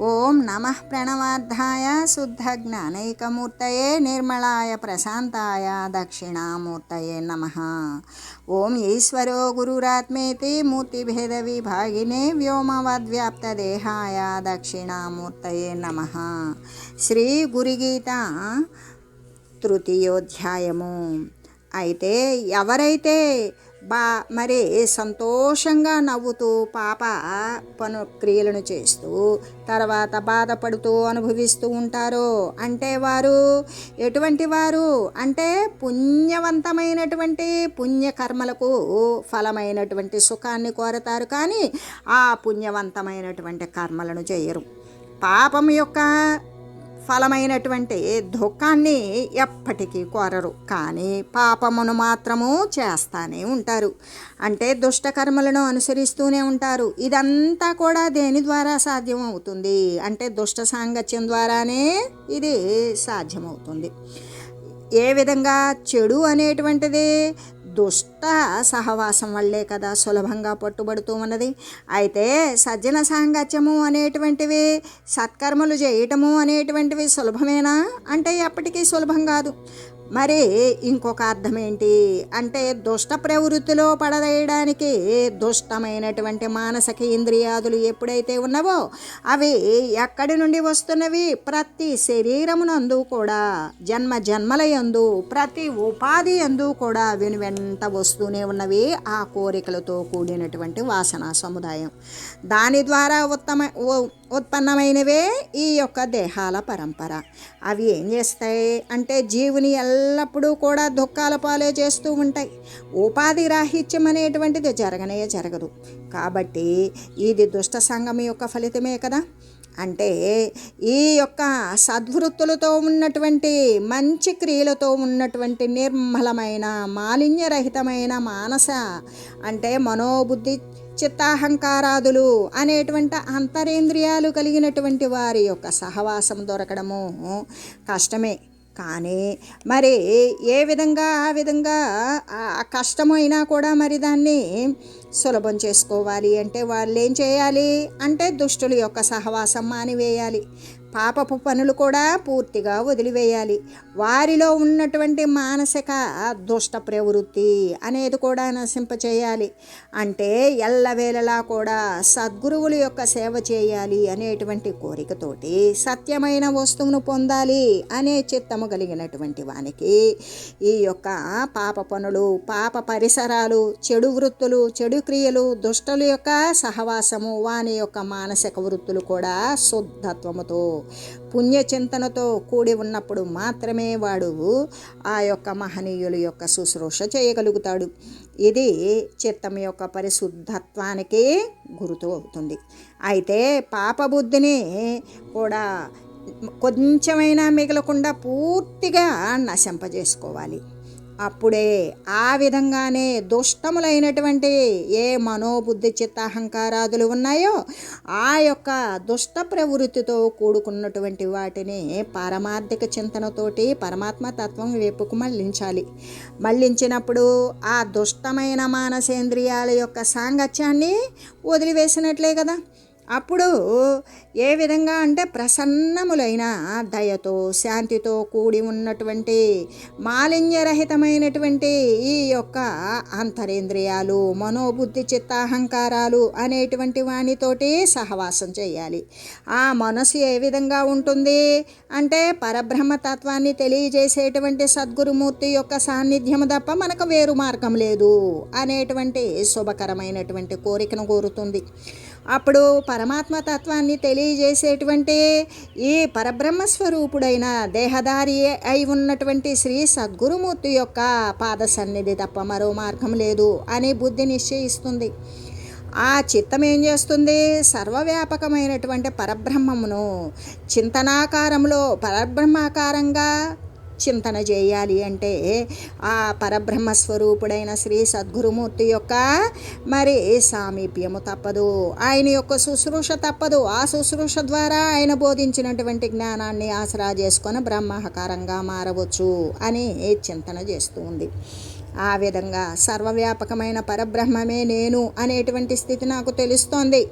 ఓం నమ ప్రణవార్థాయ శుద్ధ జ్ఞానైకమూర్తయే నిర్మలాయ ప్రశాంతాయ దక్షిణామూర్తయే నమ ఓం ఈశ్వరో గురురాత్మేతి మూర్తిభేద విభాగినే వ్యోమవద్వ్యాప్తదేహాయ దక్షిణామూర్తయే నమ శ్రీ గురుగీత తృతీయోధ్యాయము అయితే ఎవరైతే బా మరి సంతోషంగా నవ్వుతూ పాప పను క్రియలను చేస్తూ తర్వాత బాధపడుతూ అనుభవిస్తూ ఉంటారో? అంటే వారు? ఎటువంటి వారు? అంటే పుణ్యవంతమైనటువంటి పుణ్యకర్మలకు ఫలమైనటువంటి సుఖాన్ని కోరతారు కానీ ఆ పుణ్యవంతమైనటువంటి కర్మలను చేయరు. పాపం యొక్క ఫలమైనటువంటి దుఃఖాన్ని ఎప్పటికీ కోరరు. కానీ పాపమును మాత్రము చేస్తానే ఉంటారు. అంటే దుష్టకర్మలను అనుసరిస్తూనే ఉంటారు. ఇదంతా కూడా దేని ద్వారా సాధ్యమవుతుంది? అంటే దుష్ట సాంగత్యం ద్వారానే ఇది సాధ్యమవుతుంది. ఏ విధంగా చెడు అనేటువంటిది దుష్ట సహవాసం వల్లే కదా సులభంగా పట్టుబడుతూ ఉన్నది. అయితే సజ్జన సాంగత్యము అనేటువంటివి సత్కర్మలు చేయటము అనేటువంటివి సులభమేనా? అంటే ఎప్పటికీ సులభం కాదు. మరి ఇంకొక అర్థం ఏంటి అంటే దుష్ట ప్రవృత్తిలో పడదేయడానికి దుష్టమైనటువంటి మానసిక ఇంద్రియాదులు ఎప్పుడైతే ఉన్నవో అవి ఎక్కడి నుండి వస్తున్నవి? ప్రతి శరీరమునందు కూడా జన్మ జన్మలయందు ప్రతి ఉపాధి యందు కూడా విని వెంట వస్తూనే ఉన్నవి ఆ కోరికలతో కూడినటువంటి వాసన సముదాయం. దాని ద్వారా ఉత్తమ ఉత్పన్నమైనవే ఈ యొక్క దేహాల పరంపర. అవి ఏం చేస్తాయి? అంటే జీవుని ఎల్లప్పుడూ కూడా దుఃఖాల పాలే చేస్తూ ఉంటాయి. ఉపాధి రాహిత్యం అనేటువంటిది జరగనే జరగదు. కాబట్టి ఇది దుష్ట సంఘం యొక్క ఫలితమే కదా. అంటే ఈ యొక్క సద్వృత్తులతో ఉన్నటువంటి మంచి క్రియలతో ఉన్నటువంటి నిర్మలమైన మాలిన్యరహితమైన మానస అంటే మనోబుద్ధి చిత్తాహంకారాదులు అనేటువంటి అంతరేంద్రియాలు కలిగినటువంటి వారి యొక్క సహవాసం దొరకడము కష్టమే. కానీ మరి ఏ విధంగా ఆ విధంగా కష్టమైనా కూడా మరి దాన్ని సులభం చేసుకోవాలి అంటే వాళ్ళు ఏం చేయాలి అంటే దుష్టుల యొక్క సహవాసం మానివేయాలి. పాపపు పనులు కూడా పూర్తిగా వదిలివేయాలి. వారిలో ఉన్నటువంటి మానసిక దుష్ట ప్రవృత్తి అనేది కూడా నశింపచేయాలి. అంటే ఎల్లవేళలా కూడా సద్గురువుల యొక్క సేవ చేయాలి అనేటువంటి కోరికతోటి సత్యమైన వస్తువును పొందాలి అనే చిత్తము కలిగినటువంటి వానికి ఈ యొక్క పాప పనులు పాప పరిసరాలు చెడు వృత్తులు చెడు క్రియలు దుష్టల యొక్క సహవాసము వాని యొక్క మానసిక వృత్తులు కూడా శుద్ధత్వముతో పుణ్యచింతనతో కూడి ఉన్నప్పుడు మాత్రమే వాడు ఆ యొక్క మహనీయుల యొక్క శుశ్రూష చేయగలుగుతాడు. ఇది చిత్తం యొక్క పరిశుద్ధత్వానికి గురుతు అవుతుంది. అయితే పాపబుద్ధిని కూడా కొంచెమైనా మిగలకుండా పూర్తిగా నశింపజేసుకోవాలి. అప్పుడే ఆ విధంగానే దుష్టములైనటువంటి ఏ మనోబుద్ధి చిత్తాహంకారాదులు ఉన్నాయో ఆ యొక్క దుష్ట ప్రవృత్తితో కూడుకున్నటువంటి వాటిని పారమార్థిక చింతనతోటి పరమాత్మ తత్వం వైపుకు మళ్ళించాలి. మళ్ళించినప్పుడు ఆ దుష్టమైన మానసేంద్రియాల యొక్క సాంగత్యాన్ని వదిలివేసినట్లే కదా. అప్పుడు ఏ విధంగా అంటే ప్రసన్నములైన దయతో శాంతితో కూడి ఉన్నటువంటి మాలిన్యరహితమైనటువంటి ఈ యొక్క అంతరేంద్రియాలు మనోబుద్ధి చిత్తాహంకారాలు అనేటువంటి వానితోటి సహవాసం చేయాలి. ఆ మనసు ఏ విధంగా ఉంటుంది అంటే పరబ్రహ్మతత్వాన్ని తెలియజేసేటువంటి సద్గురుమూర్తి యొక్క సాన్నిధ్యం తప్ప మనకు వేరు మార్గం లేదు అనేటువంటి శుభకరమైనటువంటి కోరికను కోరుతుంది. అప్పుడు పరమాత్మ తత్వాన్ని తెలియజేసేటువంటి ఈ పరబ్రహ్మ స్వరూపుడైన దేహదారి అయి ఉన్నటువంటి శ్రీ సద్గురుమూర్తి యొక్క పాద సన్నిధి తప్ప మరో మార్గం లేదు అని బుద్ధి నిశ్చయిస్తుంది. ఆ చిత్తం ఏం చేస్తుంది? సర్వవ్యాపకమైనటువంటి పరబ్రహ్మమును చింతనాకారంలో పరబ్రహ్మాకారంగా చింతన చేయాలి అంటే ఆ పరబ్రహ్మ స్వరూపుడైన శ్రీ సద్గురుమూర్తి యొక్క మరి సామీప్యము తప్పదు. ఆయన యొక్క శుశ్రూష తప్పదు. ఆ శుశ్రూష ద్వారా ఆయన బోధించినటువంటి జ్ఞానాన్ని ఆసరా చేసుకొని బ్రహ్మాహకారంగా మారవచ్చు అని చింతన చేస్తుంది ఆ విధంగా సర్వవ్యాపకమైన పరబ్రహ్మమే నేను అనేటువంటి స్థితి నాకు తెలుస్తోంది.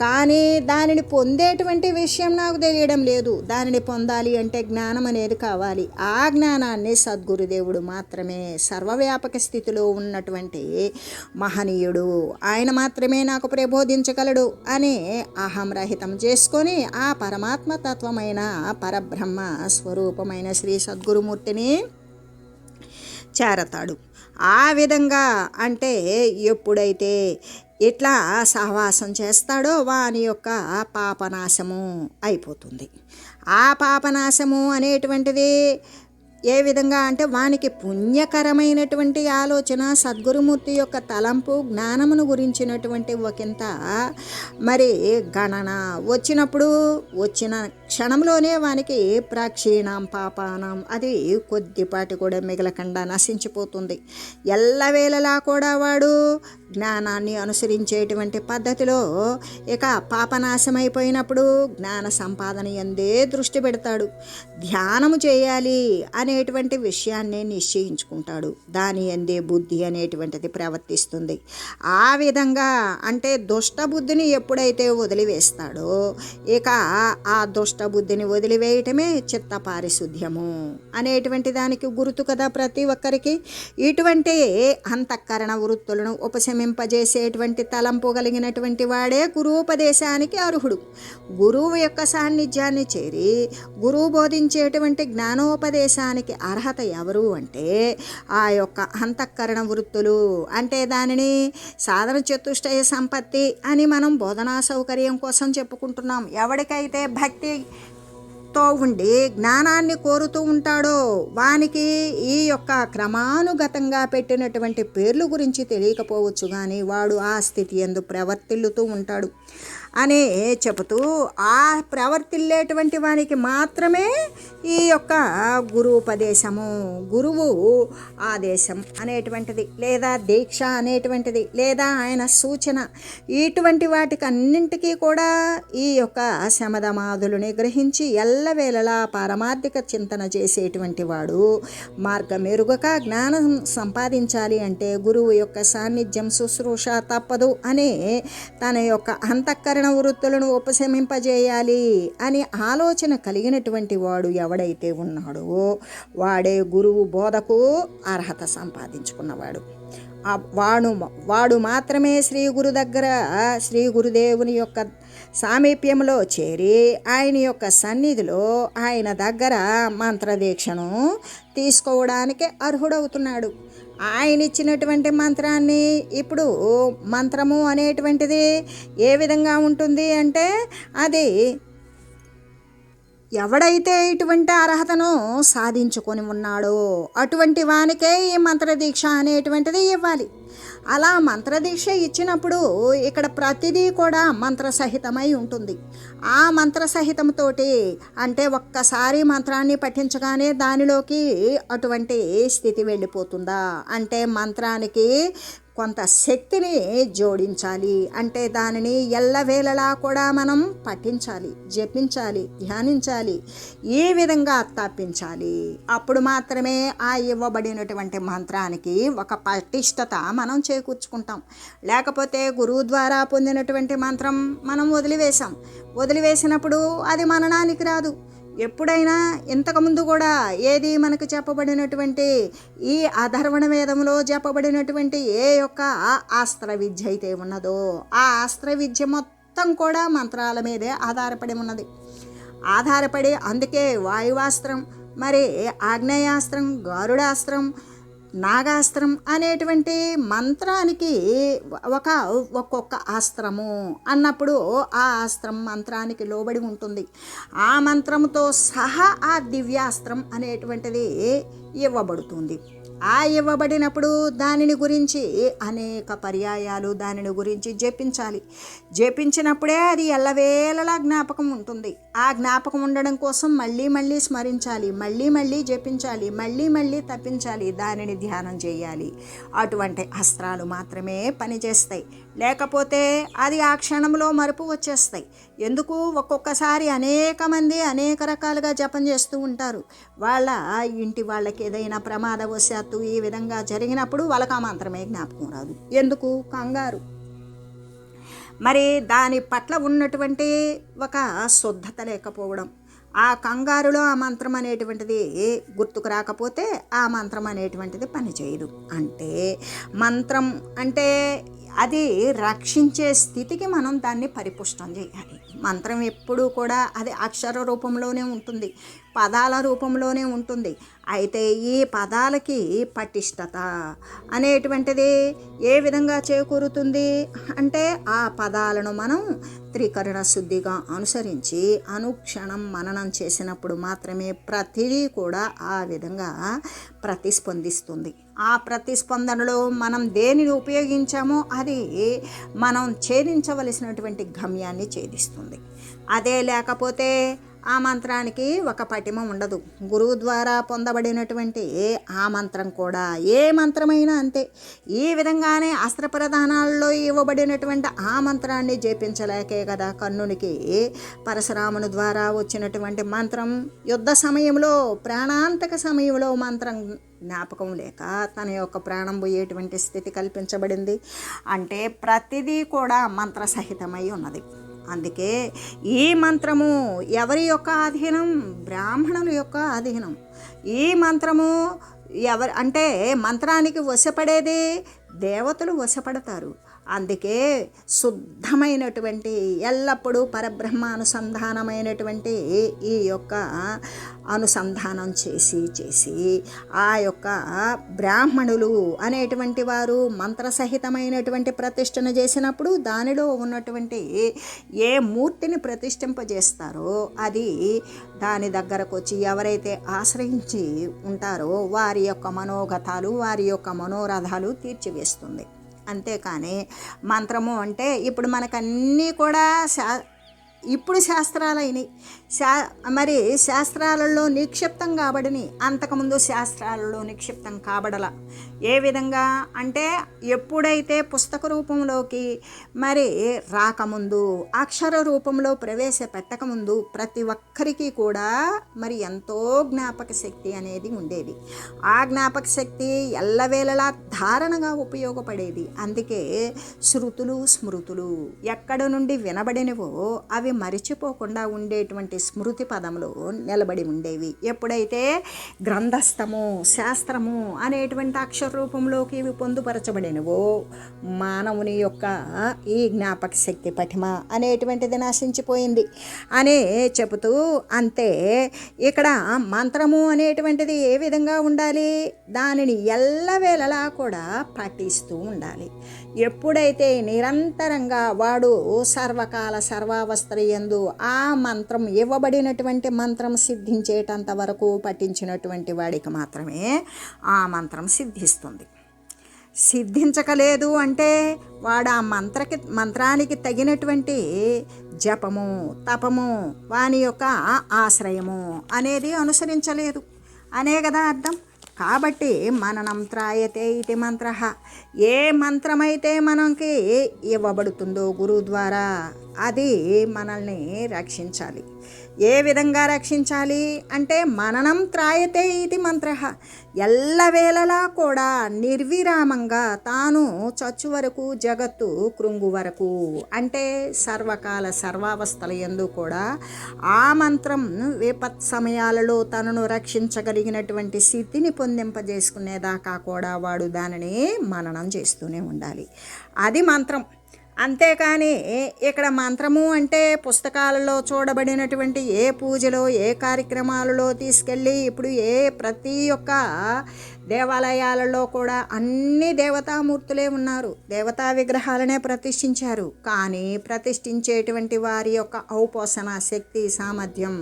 కానీ దానిని పొందేటువంటి విషయం నాకు తెలియడం లేదు. దానిని పొందాలి అంటే జ్ఞానం అనేది కావాలి. ఆ జ్ఞానాన్ని సద్గురుదేవుడు మాత్రమే సర్వవ్యాపక స్థితిలో ఉన్నటువంటి మహనీయుడు. ఆయన మాత్రమే నాకు ప్రబోధించగలడు అని అహం రహితం చేసుకొని ఆ పరమాత్మ తత్వమైన పరబ్రహ్మ స్వరూపమైన శ్రీ సద్గురుమూర్తిని చేరతాడు. ఆ విధంగా అంటే ఎప్పుడైతే ఇట్లా సహవాసం చేస్తాడో వాని యొక్క పాపనాశము అయిపోతుంది. ఆ పాపనాశము అనేటువంటిది ఏ విధంగా అంటే వానికి పుణ్యకరమైనటువంటి ఆలోచన సద్గురుమూర్తి యొక్క తలంపు జ్ఞానమును గురించినటువంటి ఒకంత మరి గణన. వచ్చినప్పుడు వచ్చిన క్షణంలోనే వానికి ప్రాక్షీణం పాపానం అది కొద్దిపాటి కూడా మిగలకుండా నశించిపోతుంది. ఎల్లవేళలా కూడా వాడు జ్ఞానాన్ని అనుసరించేటువంటి పద్ధతిలో ఇక పాపనాశమైపోయినప్పుడు జ్ఞాన సంపాదన ఎందే దృష్టి పెడతాడు. ధ్యానము చేయాలి అనేటువంటి విషయాన్ని నిశ్చయించుకుంటాడు. దాని ఎందే బుద్ధి అనేటువంటిది ప్రవర్తిస్తుంది. ఆ విధంగా అంటే దుష్టబుద్ధిని ఎప్పుడైతే వదిలివేస్తాడో ఇక ఆ దుష్ట బుద్ధిని వదిలివేయటమే చిత్త పారిశుద్ధ్యము అనేటువంటి దానికి గుర్తు కదా ప్రతి ఒక్కరికి. ఇటువంటి అంతఃకరణ వృత్తులను ఉపశమింపజేసేటువంటి తలంపు కలిగినటువంటి వాడే గురువుపదేశానికి అర్హుడు. గురువు యొక్క సాన్నిధ్యాన్ని చేరి గురువు బోధించేటువంటి జ్ఞానోపదేశానికి అర్హత ఎవరు అంటే ఆ యొక్క అంతఃకరణ వృత్తులు. అంటే దానిని సాధన చతుష్టయ సంపత్తి అని మనం బోధనా సౌకర్యం కోసం చెప్పుకుంటున్నాం. ఎవరికైతే భక్తి తో ఉండి జ్ఞానాన్ని కోరుతూ ఉంటాడో వానికి ఈ యొక్క క్రమానుగతంగా పెట్టినటువంటి పేర్లు గురించి తెలియకపోవచ్చు కానీ వాడు ఆ స్థితి ఎందు ప్రవర్తిల్లుతూ ఉంటాడు. అని చెబుతూ ఆ ప్రవర్తిల్లేటువంటి వానికి మాత్రమే ఈ యొక్క గురుపదేశము గురువు ఆదేశం అనేటువంటిది లేదా దీక్ష అనేటువంటిది లేదా ఆయన సూచన ఇటువంటి వాటికి అన్నింటికీ కూడా ఈ యొక్క శమధమాదులని గ్రహించి ఎల్లవేళలా పారమార్థిక చింతన చేసేటువంటి వాడు మార్గమెరుగక జ్ఞానం సంపాదించాలి అంటే గురువు యొక్క సాన్నిధ్యం శుశ్రూష తప్పదు అని తన యొక్క అంతఃకరణ వృత్తులను ఉపశమింపజేయాలి అని ఆలోచన కలిగినటువంటి వాడు ఎవడైతే ఉన్నాడో వాడే గురువు బోధకు అర్హత సంపాదించుకున్నవాడు. వాడు వాడు మాత్రమే శ్రీ గురు దగ్గర శ్రీ గురుదేవుని యొక్క సామీప్యంలో చేరి ఆయన యొక్క సన్నిధిలో ఆయన దగ్గర మంత్రదీక్షను తీసుకోవడానికి అర్హుడవుతున్నాడు. ఆయన ఇచ్చినటువంటి మంత్రాన్ని ఇప్పుడు మంత్రము అనేటువంటిది ఏ విధంగా ఉంటుంది అంటే అది ఎవడైతే ఇటువంటి అర్హతను సాధించుకొని ఉన్నాడో అటువంటి వానికే ఈ మంత్రదీక్ష అనేటువంటిది ఇవ్వాలి. అలా మంత్రదీక్ష ఇచ్చినప్పుడు ఇక్కడ ప్రతిదీ కూడా మంత్రసహితమై ఉంటుంది. ఆ మంత్రసహితంతోటి అంటే ఒక్కసారి మంత్రాన్ని పఠించగానే దానిలోకి అటువంటి స్థితి వెళ్ళిపోతుందా? అంటే మంత్రానికి కొంత శక్తిని జోడించాలి. అంటే దానిని ఎల్లవేళలా కూడా మనం పఠించాలి జపించాలి ధ్యానించాలి ఈ విధంగా తప్పించాలి అప్పుడు మాత్రమే ఆ ఇవ్వబడినటువంటి మంత్రానికి ఒక పటిష్టత మనం చేకూర్చుకుంటాం. లేకపోతే గురువు ద్వారా పొందినటువంటి మంత్రం మనం వదిలివేశాం. వదిలివేసినప్పుడు అది మననానికి రాదు. ఎప్పుడైనా ఇంతకుముందు కూడా ఏది మనకు చెప్పబడినటువంటి ఈ అధర్వణ వేదంలో చెప్పబడినటువంటి ఏ యొక్క ఆస్త్ర విద్య అయితే ఉన్నదో ఆ ఆస్త్ర విద్య మొత్తం కూడా మంత్రాల మీదే ఆధారపడి ఉన్నది. ఆధారపడి అందుకే వాయువాస్త్రం మరి ఆగ్నేయాస్త్రం గారుడాస్త్రం నాగాస్త్రం అనేటువంటి మంత్రానికి ఒక ఒక్కొక్క ఆస్త్రము అన్నప్పుడు ఆ ఆస్త్రం మంత్రానికి లోబడి ఉంటుంది. ఆ మంత్రంతో సహా ఆ దివ్యాస్త్రం అనేటువంటిది ఇవ్వబడుతుంది. ఆ ఇవ్వబడినప్పుడు దానిని గురించి అనేక పర్యాయాలు దానిని గురించి జపించాలి. జపించినప్పుడే అది ఎల్లవేళలా జ్ఞాపకం ఉంటుంది. ఆ జ్ఞాపకం ఉండడం కోసం మళ్ళీ మళ్ళీ స్మరించాలి. మళ్ళీ మళ్ళీ జపించాలి. మళ్ళీ మళ్ళీ తప్పించాలి దానిని ధ్యానం చేయాలి. అటువంటి అస్త్రాలు మాత్రమే పనిచేస్తాయి. లేకపోతే అది ఆ క్షణంలో మరుపు వచ్చేస్తాయి. ఎందుకు? ఒక్కొక్కసారి అనేక మంది అనేక రకాలుగా జపం చేస్తూ ఉంటారు. వాళ్ళ ఇంటి వాళ్ళకి ఏదైనా ప్రమాదవశాత్తు ఈ విధంగా జరిగినప్పుడు వాళ్ళకి ఆ మంత్రమే జ్ఞాపకం రాదు. ఎందుకు? కంగారు. మరి దాని పట్ల ఉన్నటువంటి ఒక శుద్ధత లేకపోవడం ఆ కంగారులో ఆ మంత్రం అనేటువంటిది గుర్తుకు రాకపోతే ఆ మంత్రం అనేటువంటిది పనిచేయదు అంటే మంత్రం అంటే అది రక్షించే స్థితికి మనం దాన్ని పరిపుష్టం చేయాలి. మంత్రం ఎప్పుడూ కూడా అది అక్షర రూపంలోనే ఉంటుంది పదాల రూపంలోనే ఉంటుంది. అయితే ఈ పదాలకి పటిష్టత అనేటువంటిది ఏ విధంగా చేకూరుతుంది? అంటే ఆ పదాలను మనం త్రికరణ శుద్ధిగా అనుసరించి అనుక్షణం మననం చేసినప్పుడు మాత్రమే ప్రతిదీ కూడా ఆ విధంగా ప్రతిస్పందిస్తుంది. ఆ ప్రతిస్పందనలో మనం దేనిని ఉపయోగించామో అది మనం ఛేదించవలసినటువంటి గమ్యాన్ని ఛేదిస్తుంది. అదే లేకపోతే ఆ మంత్రానికి ఒక పటిమ ఉండదు. గురువు ద్వారా పొందబడినటువంటి ఏ ఆ మంత్రం కూడా ఏ మంత్రమైనా అంతే. ఈ విధంగానే అస్త్ర ప్రధానాల్లో ఇవ్వబడినటువంటి ఆ మంత్రాన్ని జపించలేకే కదా కర్ణునికి. పరశురాముని ద్వారా వచ్చినటువంటి మంత్రం యుద్ధ సమయంలో ప్రాణాంతక సమయంలో మంత్రం జ్ఞాపకం లేక తన యొక్క ప్రాణం పోయేటువంటి స్థితి కల్పించబడింది. అంటే ప్రతిదీ కూడా మంత్రసహితమై ఉన్నది. అందుకే ఈ మంత్రము ఎవరి యొక్క అధీనం బ్రాహ్మణుల యొక్క అధీనం ఈ మంత్రము ఎవరు అంటే మంత్రానికి వశపడేది దేవతలు వశపడతారు. అందుకే శుద్ధమైనటువంటి ఎల్లప్పుడూ పరబ్రహ్మ అనుసంధానమైనటువంటి ఈ యొక్క అనుసంధానం చేసి చేసి ఆ యొక్క బ్రాహ్మణులు అనేటువంటి వారు మంత్రసహితమైనటువంటి ప్రతిష్టన చేసినప్పుడు దానిలో ఉన్నటువంటి ఏ మూర్తిని ప్రతిష్ఠింపజేస్తారో అది దాని దగ్గరకు వచ్చి ఎవరైతే ఆశ్రయించి ఉంటారో వారి యొక్క మనోగతాలు వారి యొక్క మనోరథాలు తీర్చివేస్తుంది. అంతేకాని మంత్రము అంటే ఇప్పుడు మనకన్నీ కూడా శా ఇప్పుడు శాస్త్రాలు అయినాయి శా మరి శాస్త్రాలలో నిక్షిప్తం కాబడిని అంతకుముందు శాస్త్రాలలో నిక్షిప్తం కాబడల. ఏ విధంగా? అంటే ఎప్పుడైతే పుస్తక రూపంలోకి మరి రాకముందు అక్షర రూపంలో ప్రవేశపెట్టకముందు ప్రతి ఒక్కరికి కూడా మరి ఎంతో జ్ఞాపక శక్తి అనేది ఉండేది. ఆ జ్ఞాపక శక్తి ఎల్లవేళలా ధారణగా ఉపయోగపడేది. అందుకే శృతులు స్మృతులు ఎక్కడ నుండి వినబడినవో అవి మరిచిపోకుండా ఉండేటువంటి స్మృతి పదంలో నిలబడి ఉండేవి. ఎప్పుడైతే గ్రంథస్థము శాస్త్రము అనేటువంటి అక్షర రూపంలోకి ఇవి పొందుపరచబడినవో మానవుని యొక్క ఈ జ్ఞాపక శక్తి పటిమ అనేటువంటిది నశించిపోయింది. అనే చెబుతూ అంతే ఇక్కడ మంత్రము అనేటువంటిది ఏ విధంగా ఉండాలి? దానిని ఎల్లవేళలా కూడా పఠిస్తూ ఉండాలి. ఎప్పుడైతే నిరంతరంగా వాడు సర్వకాల సర్వావస్థయందు ఆ మంత్రం ఇవ్వబడినటువంటి మంత్రం సిద్ధించేటంత వరకు పఠించినటువంటి వాడికి మాత్రమే ఆ మంత్రం సిద్ధిస్తుంది. సిద్ధించకలేదు అంటే వాడు ఆ మంత్రకి మంత్రానికి తగినటువంటి జపము తపము వాని యొక్క ఆశ్రయము అనేది అనుసరించలేదు. అనే కదా అర్థం? కాబట్టి మననంత్రాయతే ఇది మంత్ర. ఏ మంత్రమైతే మనకి ఇవ్వబడుతుందో గురువు ద్వారా అది మనల్ని రక్షించాలి. ఏ విధంగా రక్షించాలి? అంటే మననం త్రాయతే ఇది మంత్ర. ఎల్లవేళలా కూడా నిర్విరామంగా తాను చచ్చు వరకు జగత్తు కృంగు వరకు అంటే సర్వకాల సర్వావస్థల ఎందు కూడా ఆ మంత్రం విపత్ సమయాలలో తనను రక్షించగలిగినటువంటి స్థితిని పొందింపజేసుకునేదాకా కూడా వాడు దానిని మననం చేస్తూనే ఉండాలి. అది మంత్రం. అంతేకాని ఇక్కడ మంత్రము అంటే పుస్తకాలలో చూడబడినటువంటి ఏ పూజలో ఏ కార్యక్రమాలలో తీసుకెళ్ళి ఇప్పుడు ఏ ప్రతి ఒక్క దేవాలయాలలో కూడా అన్ని దేవతామూర్తులే ఉన్నారు. దేవతా విగ్రహాలనే ప్రతిష్ఠించారు. కానీ ప్రతిష్ఠించేటువంటి వారి యొక్క ఔపోసన శక్తి సామర్థ్యం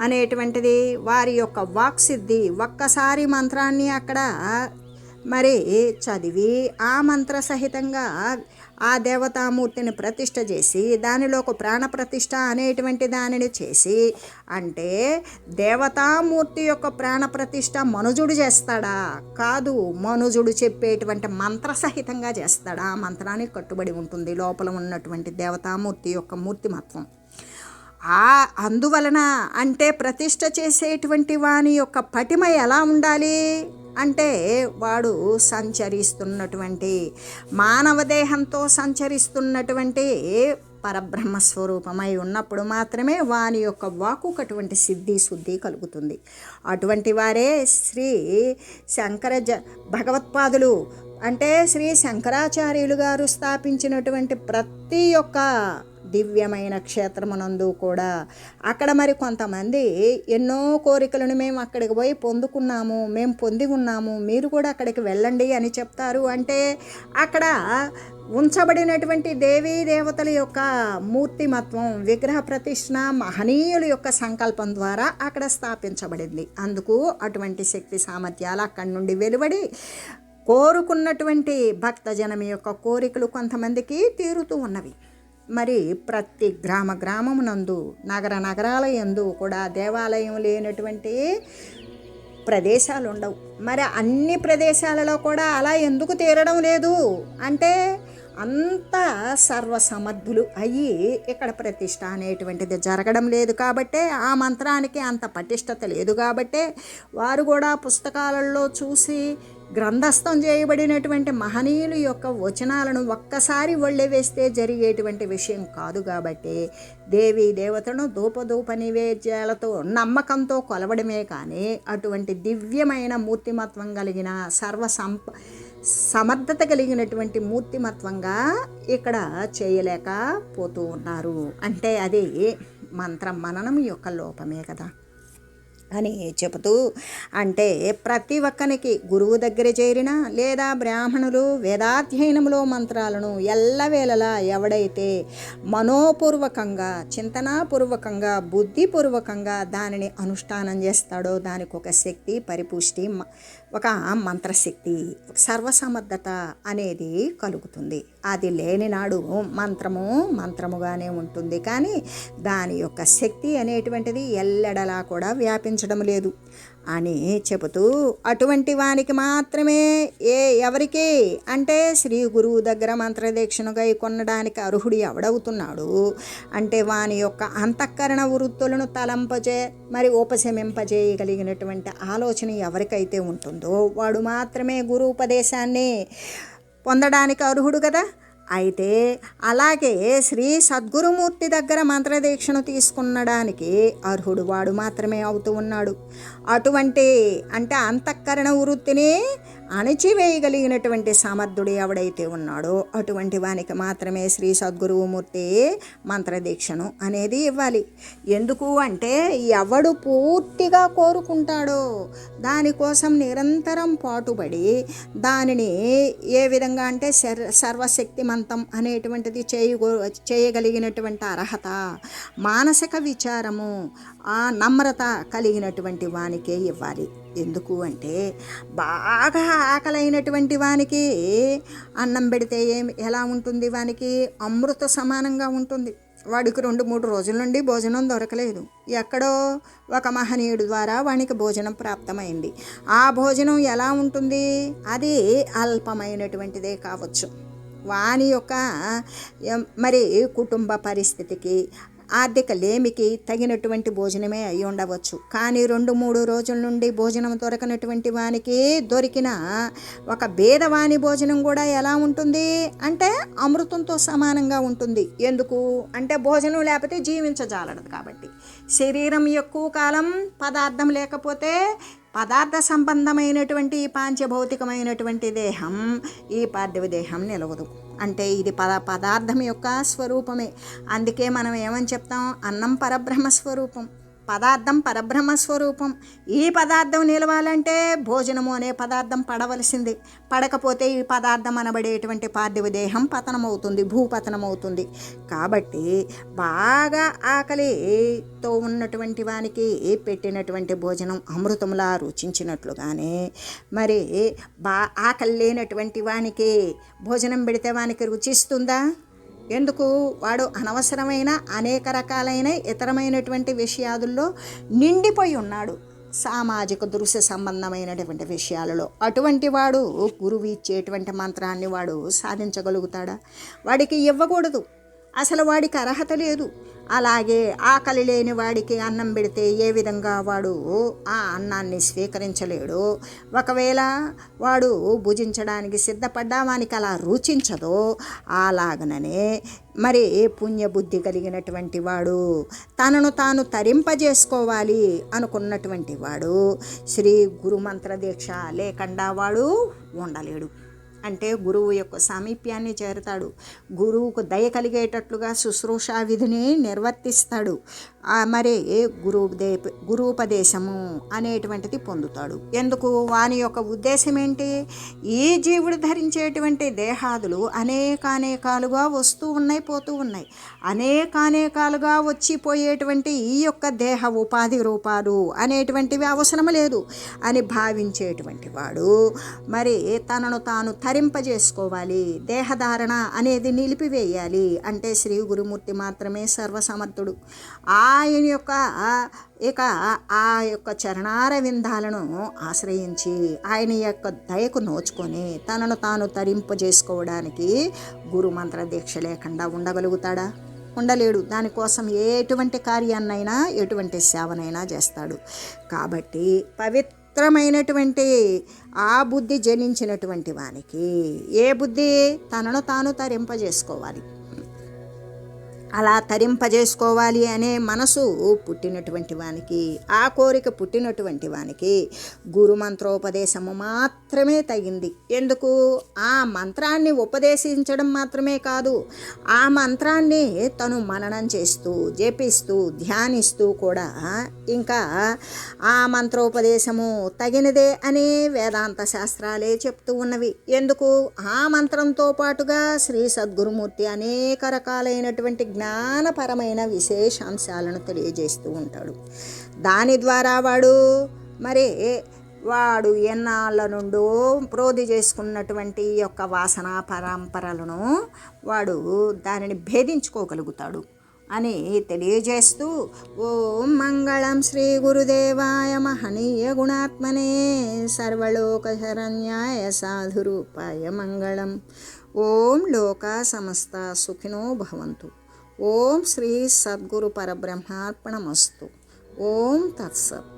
అనేటువంటిది వారి యొక్క వాక్సిద్ధి ఒక్కసారి మంత్రాన్ని అక్కడ మరి చదివి ఆ మంత్ర సహితంగా ఆ దేవతామూర్తిని ప్రతిష్ట చేసి దానిలో ఒక ప్రాణప్రతిష్ట అనేటువంటి దానిని చేసి అంటే దేవతామూర్తి యొక్క ప్రాణప్రతిష్ట మనుజుడు చేస్తాడా? కాదు మనుజుడు చెప్పేటువంటి మంత్ర సహితంగా చేస్తాడా? ఆ మంత్రానికి కట్టుబడి ఉంటుంది లోపల ఉన్నటువంటి దేవతామూర్తి యొక్క మూర్తిమత్వం ఆ అందువలన అంటే ప్రతిష్ట చేసేటువంటి వాని యొక్క పటిమ ఎలా ఉండాలి? అంటే వాడు సంచరిస్తున్నటువంటి మానవ దేహంతో సంచరిస్తున్నటువంటి పరబ్రహ్మ స్వరూపమై ఉన్నప్పుడు మాత్రమే వాని యొక్క వాకుకు అటువంటి సిద్ధి శుద్ధి కలుగుతుంది. అటువంటి వారే శ్రీ శంకర జ భగవత్పాదులు. అంటే శ్రీ శంకరాచార్యులు గారు స్థాపించినటువంటి ప్రతి ఒక్క దివ్యమైన క్షేత్రమునందు కూడా. అక్కడ మరి కొంతమంది ఎన్నో కోరికలను మేము అక్కడికి పోయి పొందుకున్నాము మేము పొంది ఉన్నాము మీరు కూడా అక్కడికి వెళ్ళండి అని చెప్తారు. అంటే అక్కడ ఉంచబడినటువంటి దేవీ దేవతల యొక్క మూర్తిమత్వం విగ్రహ ప్రతిష్ఠ మహనీయుల యొక్క సంకల్పం ద్వారా అక్కడ స్థాపించబడింది. అందుకు అటువంటి శక్తి సామర్థ్యాలు అక్కడి నుండి వెలువడి కోరుకున్నటువంటి భక్తజనం యొక్క కోరికలు కొంతమందికి తీరుతూ ఉన్నవి. మరి ప్రతి గ్రామ గ్రామమునందు నగర నగరాల యందు కూడా దేవాలయం లేనటువంటి ప్రదేశాలు ఉండవు మరి అన్ని ప్రదేశాలలో కూడా అలా ఎందుకు తీరడం లేదు? అంటే అంత సర్వసమర్థులు అయ్యి ఇక్కడ ప్రతిష్ట అనేటువంటిది జరగడం లేదు కాబట్టే ఆ మంత్రానికి అంత పటిష్టత లేదు కాబట్టే వారు కూడా పుస్తకాలలో చూసి గ్రంథస్థం చేయబడినటువంటి మహనీయుల యొక్క వచనాలను ఒక్కసారి ఒళ్ళె వేస్తే జరిగేటువంటి విషయం కాదు కాబట్టి దేవి దేవతను ధూపధూప నివేద్యాలతో నమ్మకంతో కొలవడమే కానీ అటువంటి దివ్యమైన మూర్తిమత్వం కలిగిన సర్వ సంప సమర్థత కలిగినటువంటి మూర్తిమత్వంగా ఇక్కడ చేయలేకపోతూ ఉన్నారు. అంటే అది మంత్రం మననం యొక్క లోపమే కదా. అని చెబుతూ అంటే ప్రతి ఒక్కనికి గురువు దగ్గర చేరిన లేదా బ్రాహ్మణులు వేదాధ్యయనంలో మంత్రాలను ఎల్లవేళలా ఎవడైతే మనోపూర్వకంగా చింతనాపూర్వకంగా బుద్ధిపూర్వకంగా దానిని అనుష్ఠానం చేస్తాడో దానికి ఒక శక్తి పరిపుష్టి మ- ఒక మంత్రశక్తి సర్వసమర్థత అనేది కలుగుతుంది. అది లేని నాడు మంత్రము మంత్రముగానే ఉంటుంది. కానీ దాని యొక్క శక్తి అనేటువంటిది ఎల్లెడలా కూడా వ్యాపించడం లేదు. అని చెబుతూ అటువంటి వానికి మాత్రమే ఏ ఎవరికి? అంటే శ్రీ గురువు దగ్గర మంత్రదీక్షణగా కొనడానికి అర్హుడు ఎవడవుతున్నాడు? అంటే వాని యొక్క అంతఃకరణ వృత్తులను తలంపజే మరి ఉపశమింపజేయగలిగినటువంటి ఆలోచన ఎవరికైతే ఉంటుందో వాడు మాత్రమే గురు ఉపదేశాన్ని పొందడానికి అర్హుడు కదా? అయితే అలాగే శ్రీ సద్గురుమూర్తి దగ్గర మంత్రదీక్షను తీసుకున్నడానికి అర్హుడు వాడు మాత్రమే అవుతూ ఉన్నాడు. అటువంటి అంటే అంతఃకరణ వృత్తిని అణిచివేయగలిగినటువంటి సమర్థుడు ఎవడైతే ఉన్నాడో అటువంటి వానికి మాత్రమే శ్రీ సద్గురువుమూర్తి మంత్రదీక్షను అనేది ఇవ్వాలి. ఎందుకు అంటే ఎవడు పూర్తిగా కోరుకుంటాడో దానికోసం నిరంతరం పాటుపడి దానిని ఏ విధంగా అంటే సర్ సర్వశక్తిమంతం అనేటువంటిది చేయగో చేయగలిగినటువంటి అర్హత మానసిక విచారము ఆ నమ్రత కలిగినటువంటి వానికే ఇవ్వాలి. ఎందుకు అంటే బాగా ఆకలైనటువంటి వానికి అన్నం పెడితే ఏమి ఎలా ఉంటుంది వానికి? అమృత సమానంగా ఉంటుంది. వాడికి రెండు మూడు రోజుల నుండి భోజనం దొరకలేదు. ఎక్కడో ఒక మహనీయుడు ద్వారా వానికి భోజనం ప్రాప్తమైంది. ఆ భోజనం ఎలా ఉంటుంది? అది అల్పమైనటువంటిదే కావచ్చు. వాని యొక్క మరి కుటుంబ పరిస్థితికి ఆర్థిక లేమికి తగినటువంటి భోజనమే అయి ఉండవచ్చు. కానీ రెండు మూడు రోజుల నుండి భోజనం దొరకనటువంటి వానికి దొరికిన ఒక భేదవాణి భోజనం కూడా ఎలా ఉంటుంది? అంటే అమృతంతో సమానంగా ఉంటుంది. ఎందుకు? అంటే భోజనం లేకపోతే జీవించజాలదు కాబట్టి. శరీరం ఎక్కువ కాలం పదార్థం లేకపోతే పదార్థ సంబంధమైనటువంటి ఈ పాంచభౌతికమైనటువంటి దేహం ఈ పార్థివ దేహం నిలవదు. అంటే ఇది పద పదార్థం యొక్క స్వరూపమే. అందుకే మనం ఏమని చెప్తాం? అన్నం పరబ్రహ్మ స్వరూపం. పదార్థం పరబ్రహ్మ స్వరూపం. ఈ పదార్థం నిలవాలంటే భోజనము అనే పదార్థం పడవలసింది. పడకపోతే ఈ పదార్థం అనబడేటువంటి పార్థివ దేహం పతనమవుతుంది భూపతనమవుతుంది. కాబట్టి బాగా ఆకలితో ఉన్నటువంటి వానికి పెట్టినటువంటి భోజనం అమృతంలా రుచించినట్లుగానే మరి బా ఆకలి లేనటువంటి వానికి భోజనం పెడితే వానికి రుచిస్తుందా? ఎందుకు? వాడు అనవసరమైన అనేక రకాలైన ఇతరమైనటువంటి విషయాదుల్లో నిండిపోయి ఉన్నాడు. సామాజిక దృశ్య సంబంధమైనటువంటి విషయాలలో అటువంటి వాడు గురువు ఇచ్చేటువంటి మంత్రాన్ని వాడు సాధించగలుగుతాడా? వాడికి ఇవ్వకూడదు. అసలు వాడికి అర్హత లేదు. అలాగే ఆకలి లేని వాడికి అన్నం పెడితే ఏ విధంగా వాడు ఆ అన్నాన్ని స్వీకరించలేడు? ఒకవేళ వాడు భుజించడానికి సిద్ధపడ్డా వానికి అలా రుచించదో? అలాగననే మరి పుణ్యబుద్ధి కలిగినటువంటి వాడు తనను తాను తరింపజేసుకోవాలి అనుకున్నటువంటి వాడు శ్రీ గురుమంత్ర దీక్ష లేకుండా వాడు ఉండలేడు. అంటే గురువు యొక్క సామీప్యాన్ని చేరతాడు. గురువుకు దయ కలిగేటట్లుగా శుశ్రూషా విధిని నిర్వర్తిస్తాడు. మరి గురుదే గురూపదేశము అనేటువంటిది పొందుతాడు. ఎందుకు? వాని యొక్క ఉద్దేశం ఏంటి ఈ జీవుడు ధరించేటువంటి దేహాదులు అనేకానేకాలుగా వస్తూ ఉన్నాయి పోతూ ఉన్నాయి. అనేకానేకాలుగా వచ్చిపోయేటువంటి ఈ యొక్క దేహ ఉపాధి రూపాలు అనేటువంటివి అవసరం లేదు అని భావించేటువంటి వాడు. మరి తనను తాను తరింపజేసుకోవాలి దేహధారణ అనేది నిలిపివేయాలి అంటే శ్రీ గురుమూర్తి మాత్రమే సర్వసమర్థుడు. ఆ ఆయన యొక్క ఇక ఆ యొక్క చరణారవిందాలను ఆశ్రయించి ఆయన యొక్క దయకు నోచుకొని తనను తాను తరింపజేసుకోవడానికి గురుమంత్ర దీక్ష లేకుండా ఉండగలుగుతాడా? ఉండలేడు. దానికోసం ఎటువంటి కార్యాన్నైనా ఎటువంటి సేవనైనా చేస్తాడు. కాబట్టి పవిత్ర పవిత్రమైనటువంటి ఆ బుద్ధి జనించినటువంటి వానికి ఏ బుద్ధి తనను తాను తరింపజేసుకోవాలి? అలా తరింపజేసుకోవాలి అనే మనసు పుట్టినటువంటి వానికి ఆ కోరిక పుట్టినటువంటి వానికి గురు మంత్రోపదేశము మాత్రమే తగింది. ఎందుకు? ఆ మంత్రాన్ని ఉపదేశించడం మాత్రమే కాదు ఆ మంత్రాన్ని తను మననం చేస్తూ జపిస్తూ ధ్యానిస్తూ కూడా ఇంకా ఆ మంత్రోపదేశము తగినదే అని వేదాంత శాస్త్రాలే చెప్తూ ఉన్నవి. ఎందుకు? ఆ మంత్రంతో పాటుగా శ్రీ సద్గురుమూర్తి అనేక రకాలైనటువంటి జ్ఞానపరమైన విశేషాంశాలను తెలియజేస్తూ ఉంటాడు. దాని ద్వారా వాడు మరి వాడు ఎన్నాళ్ళ నుండో ప్రోధి చేసుకున్నటువంటి యొక్క వాసన పరంపరలను వాడు దానిని భేదించుకోగలుగుతాడు అని తెలియజేస్తూ ఓం మంగళం శ్రీ గురుదేవాయ మహనీయ గుణాత్మనే సర్వలోక శరణ్యాయ సాధురూపాయ మంగళం. ఓం లోక సమస్త సుఖినో భవంతు. ఓం శ్రీ సద్గురు పరబ్రహ్మార్పణమస్తు ఓం తత్సత్